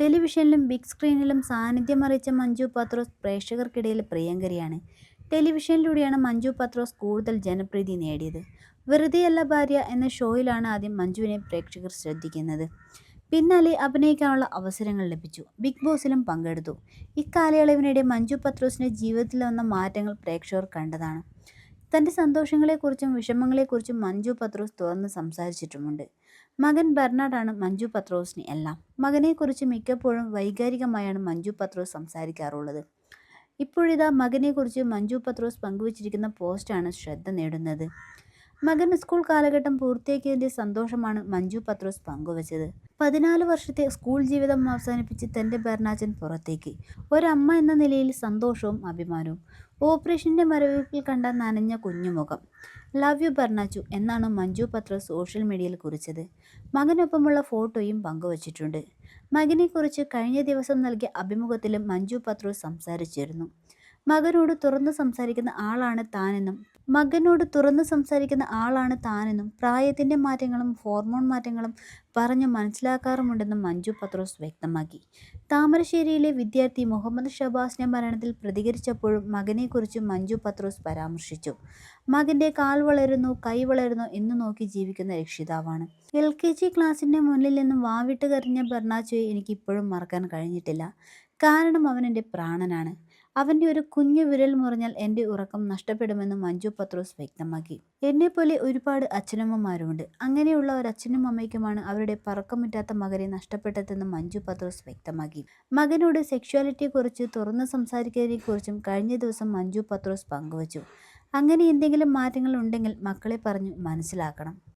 ടെലിവിഷനിലും big സ്ക്രീനിലും സാന്നിധ്യം അറിയിച്ച മഞ്ജു പത്രോസ് പ്രേക്ഷകർക്കിടയിൽ പ്രിയങ്കരിയാണ് ടെലിവിഷനിലൂടെയാണ് മഞ്ജു പത്രോസ് കൂടുതൽ ജനപ്രീതി നേടിയത്. വെറുതെയല്ല ഭാര്യ എന്ന ഷോയിലാണ് ആദ്യം മഞ്ജുവിനെ പ്രേക്ഷകർ ശ്രദ്ധിക്കുന്നത്. പിന്നാലെ അഭിനയിക്കാനുള്ള അവസരങ്ങൾ ലഭിച്ചു. ബിഗ് ബോസിലും പങ്കെടുത്തു. ഇക്കാലയളവിനിടെ മഞ്ജു പത്രോസിന്റെ ജീവിതത്തിൽ വന്ന മാറ്റങ്ങൾ പ്രേക്ഷകർ കണ്ടതാണ്. തന്റെ സന്തോഷങ്ങളെക്കുറിച്ചും വിഷമങ്ങളെക്കുറിച്ചും മഞ്ജു പത്രോസ് തുറന്ന് സംസാരിച്ചിട്ടുമുണ്ട്. മകൻ ബെർണാഡാണ് മഞ്ജു പത്രോസിന് എല്ലാം. മകനെക്കുറിച്ച് മിക്കപ്പോഴും വൈകാരികമായാണ് മഞ്ജു പത്രോസ് സംസാരിക്കാറുള്ളത്. ഇപ്പോഴിതാ മകനെക്കുറിച്ച് മഞ്ജു പത്രോസ് പങ്കുവച്ചിരിക്കുന്ന പോസ്റ്റാണ് ശ്രദ്ധ നേടുന്നത്. മകൻ സ്കൂൾ കാലഘട്ടം പൂർത്തിയാക്കിയതിന്റെ സന്തോഷമാണ് മഞ്ജു പത്രോസ് പങ്കുവച്ചത്. പതിനാല് വർഷത്തെ സ്കൂൾ ജീവിതം അവസാനിപ്പിച്ച് തന്റെ ബെർണാച്ചൻ പുറത്തേക്ക്. ഒരമ്മ എന്ന നിലയിൽ സന്തോഷവും അഭിമാനവും. ഓപ്പറേഷന്റെ മരവിപ്പിൽ കണ്ട നനഞ്ഞ കുഞ്ഞുമുഖം. ലവ് യു ബെർണാച്ചു എന്നാണ് മഞ്ജു പത്ര സോഷ്യൽ മീഡിയയിൽ കുറിച്ചത്. മകനൊപ്പമുള്ള ഫോട്ടോയും പങ്കുവച്ചിട്ടുണ്ട്. മകനെക്കുറിച്ച് കഴിഞ്ഞ ദിവസം നൽകിയ അഭിമുഖത്തിലും മഞ്ജു പത്രോസ് സംസാരിച്ചിരുന്നു. മകനോട് തുറന്നു സംസാരിക്കുന്ന ആളാണ് താനെന്നും മകനോട് തുറന്നു സംസാരിക്കുന്ന ആളാണ് താനെന്നും പ്രായത്തിന്റെ മാറ്റങ്ങളും ഹോർമോൺ മാറ്റങ്ങളും പറഞ്ഞ് മനസ്സിലാക്കാറുമുണ്ടെന്നും മഞ്ജു പത്രോസ് വ്യക്തമാക്കി. താമരശ്ശേരിയിലെ വിദ്യാർത്ഥി മുഹമ്മദ് ഷബാസിന്റെ മരണത്തിൽ പ്രതികരിച്ചപ്പോഴും മകനെക്കുറിച്ച് മഞ്ജു പത്രോസ് പരാമർശിച്ചു. മകന്റെ കാൽ വളരുന്നു കൈ വളരുന്നു എന്ന് നോക്കി ജീവിക്കുന്ന രക്ഷിതാവാണ്. എൽ കെ ജി ക്ലാസ്സിന്റെ മുന്നിൽ നിന്നും വാവിട്ട് കരഞ്ഞ ബർണാച്ചോയെ എനിക്ക് ഇപ്പോഴും മറക്കാൻ കഴിഞ്ഞിട്ടില്ല. കാരണം അവൻ എന്റെ പ്രാണനാണ്. അവന്റെ ഒരു കുഞ്ഞു വിരൽ മുറിഞ്ഞാൽ എന്റെ ഉറക്കം നഷ്ടപ്പെടുമെന്ന് മഞ്ജു പത്രോസ് വ്യക്തമാക്കി. എന്നെപ്പോലെ ഒരുപാട് അച്ഛനമ്മമാരുണ്ട് അങ്ങനെയുള്ള ഒരു അച്ഛനും അമ്മയ്ക്കുമാണ് അവരുടെ പറക്കമുറ്റാത്ത മകനെ നഷ്ടപ്പെട്ടതെന്ന് മഞ്ജു പത്രോസ് വ്യക്തമാക്കി. മകനോട് സെക്ഷുവാലിറ്റിയെക്കുറിച്ച് തുറന്നു സംസാരിക്കുന്നതിനെക്കുറിച്ചും കഴിഞ്ഞ ദിവസം മഞ്ജു പത്രോസ് പങ്കുവച്ചു. അങ്ങനെ എന്തെങ്കിലും മാറ്റങ്ങൾ ഉണ്ടെങ്കിൽ മക്കളെ പറഞ്ഞു മനസ്സിലാക്കണം.